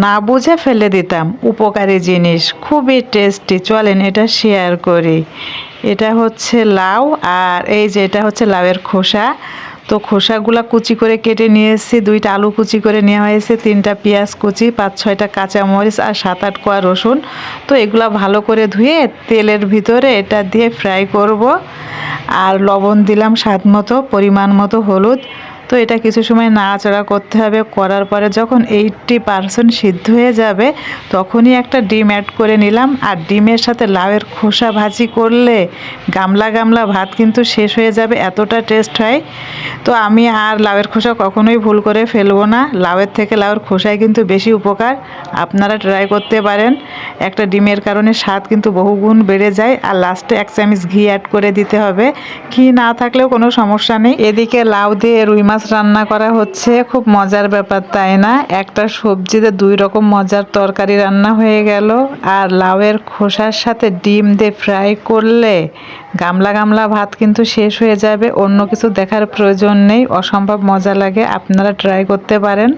না বুঝে ফেলে দিতাম। উপকারী জিনিস, খুবই টেস্টি চলেন এটা শেয়ার করি। এটা হচ্ছে লাউ আর এই যে এটা হচ্ছে লাউয়ের খোসা। তো খোসাগুলা কুচি করে কেটে নিয়ে এসেছি দুইটা আলু কুচি করে নেওয়া হয়েছে, তিনটা পেঁয়াজ কুচি, পাঁচ, ছয়টা কাঁচামরিচ আর সাত, আট কোয়া রসুন। তো এগুলা ভালো করে ধুয়ে তেলের ভিতরে এটা দিয়ে ফ্রাই করব। আর লবণ দিলাম স্বাদ মতো, পরিমাণ মতো হলুদ। তো এটা কিছু সময় নাড়াচাড়া করতে হবে। করার পরে যখন এইটটি পারসেন্ট সিদ্ধ হয়ে যাবে, তখনই একটা ডিম অ্যাড করে নিলাম। আর ডিমের সাথে লাউয়ের খোসা ভাজি করলে গামলা গামলা ভাত কিন্তু শেষ হয়ে যাবে, এতটা টেস্ট হয়। তো আমি আর লাউয়ের খোসা কখনোই ভুল করে ফেলব না। লাউয়ের থেকে লাউয়ের খোসায় কিন্তু বেশি উপকার। আপনারা ট্রাই করতে পারেন। একটা ডিমের কারণে স্বাদ কিন্তু বহুগুণ বেড়ে যায়। আর লাস্টে এক চামচ ঘি অ্যাড করে দিতে হবে। ঘি না থাকলেও কোনো সমস্যা নেই। এদিকে লাউ দিয়ে রুই মাছ রান্না করা হচ্ছে, খুব মজার ব্যাপার, তাই না? একটা সবজিতে দুই রকম মজার তরকারি রান্না হয়ে গেল, আর লাউয়ের খোসার সাথে ডিম দিয়ে ফ্রাই করলে গামলা গামলা ভাত কিন্তু শেষ হয়ে যাবে, অন্য কিছু দেখার প্রয়োজন নেই, অসম্ভব মজা লাগে, আপনারা ট্রাই করতে পারেন।